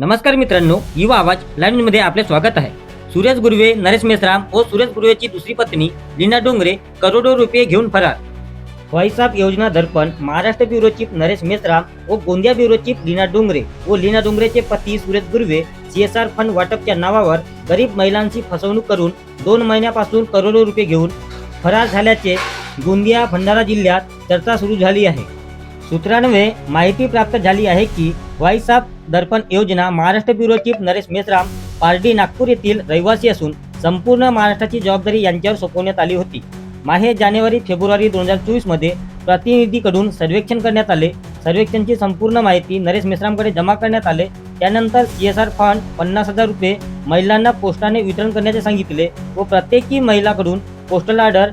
नमस्कार मित्रांनो युवा आवाज लाईव्हमध्ये आपले स्वागत आहे. सुरेश गुरुवे नरेश मेश्राम व सुरेश गुरवेची दुसरी पत्नी लीना डोंगरे करोडो रुपये घेऊन फरार. Voice Yojana Darpan Maharashtra bureau chief Naresh Meshram व गोंदिया ब्युरो चीफ लीना डोंगरे व लीना डोंगरेचे पती सुरेश गुरवे सीएसआर फंड वाटपच्या नावावर गरीब महिलांची फसवणूक करून दोन महिन्यापासून करोडो रुपये घेऊन फरार झाल्याचे गोंदिया भंडारा जिल्ह्यात चर्चा सुरू झाली आहे. सूत्रांमुळे माहिती प्राप्त झाली आहे की voice of Darpan Yojana Maharashtra bureau chief Naresh Meshram Pardi Nagpur येथील रहिवासी असून संपूर्ण महाराष्ट्राची जबाबदारी यांच्यावर सोपवण्यात आली होती. माहे जानेवारी फेब्रुवारी दोन हजार चोवीसमध्ये प्रतिनिधीकडून सर्वेक्षण करण्यात आले. सर्वेक्षणची संपूर्ण माहिती नरेश मेश्रामकडे जमा करण्यात आले. त्यानंतर सी एस आर फंड पन्नास हजार रुपये महिलांना पोस्टाने वितरण करण्याचे सांगितले व प्रत्येकी महिलाकडून पोस्टल ऑर्डर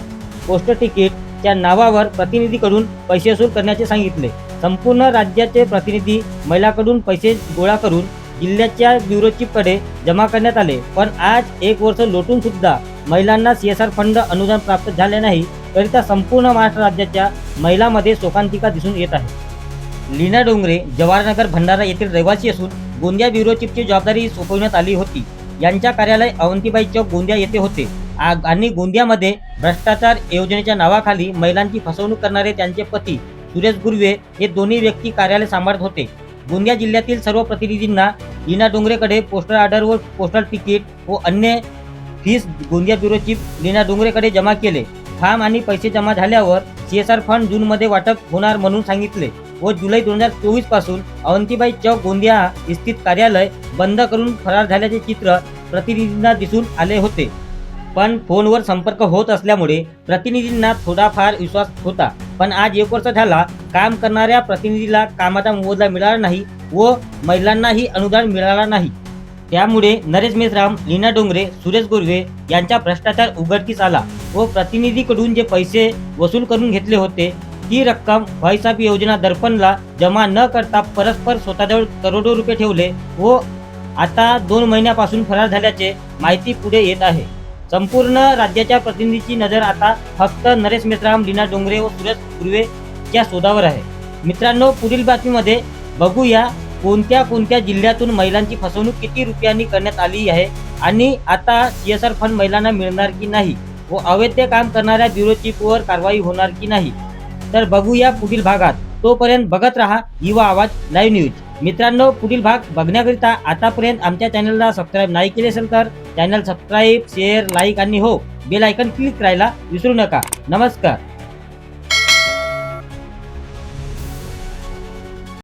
पोस्टल तिकीट च्या नावावर प्रतिनिधीकडून पैसे वसूल करण्याचे सांगितले. संपूर्ण राज्याचे प्रतिनिधी महिलाकडून पैसे गोळा करून जिल्ह्याच्या ब्युरोचीपकडे जमा करण्यात आले. पण आज एक वर्ष लोटून सुद्धा महिलांना सी एस आर फंड अनुदान प्राप्त झाले नाही करिता संपूर्ण महाराष्ट्र राज्याच्या महिलांमध्ये शोकांतिका दिसून येत आहे. लीना डोंगरे जवाहरनगर भंडारा येथील रहिवासी असून गोंदिया ब्युरो चीफची जबाबदारी सोपवण्यात आली होती. यांच्या कार्यालय अवंतीबाई चौक गोंदिया येथे होते. आणि गोंदियामध्ये भ्रष्टाचार योजनेच्या नावाखाली महिलांची फसवणूक करणारे त्यांचे पती सुरेश गुरवे हे दोन्ही व्यक्ती कार्यालय सांभाळत होते. गोंदिया जिल्ह्यातील सर्व प्रतिनिधींना लीना डोंगरेकडे पोस्टल ऑर्डर व पोस्टल तिकीट व अन्य fees Gondia bureau chief Leena डोंगरेकडे जमा केले. फार्म आणि पैसे जमा झाल्यावर सी एस आर फंड जूनमध्ये वाटप होणार म्हणून सांगितले व जुलै दोन हजार चोवीसपासून अवंतीबाई चौक गोंदिया स्थित कार्यालय बंद करून फरार झाल्याचे चित्र प्रतिनिधींना दिसून आले होते. पण फोनवर संपर्क होत असल्यामुळे प्रतिनिधींना थोडाफार विश्वास होता. पण आज एक वर्ष झाला काम करणाऱ्या प्रतिनिधीला कामाचा मोबदला मिळाला नाही व महिलांनाही अनुदान मिळाला नाही. त्यामुळे नरेश मेश्राम लीना डोंगरे सुरेश गुरवे यांचा भ्रष्टाचार उघडकीस आला व प्रतिनिधीकडून जे पैसे वसूल करून घेतले होते ती रक्कम व्हॉइस ऑफ योजना दर्पणला जमा न करता परस्पर स्वतःजवळ करोडो रुपये ठेवले व आता दोन महिन्यापासून फरार झाल्याचे माहिती पुढे येत आहे. संपूर्ण राज्याच्या प्रतिनिधीची नजर आता फक्त नरेश मेत्राम लीना डोंगरे व सुरेश या शोधावर आहे. मित्रांनो पुढील बातमीमध्ये बघूया कोणत्या कोणत्या जिल्ह्यातून महिलांची फसवणूक किती रुपयांनी करण्यात आली आहे आणि आता सी एस आर फंड महिलांना मिळणार की नाही व अवैध काम करणाऱ्या ब्युरो चीफवर कारवाई होणार की नाही. तर बघूया पुढील भागात. तोपर्यंत बघत राहा युवा आवाज लाईव्ह न्यूज. मित्रांनो पुढील भाग बघण्याकरिता आतापर्यंत आमच्या चॅनलला सबस्क्राईब नाही केले असेल तर चॅनल सबस्क्राईब शेअर लाईक आणि हो बेल आयकन क्लिक करायला विसरू नका. नमस्कार.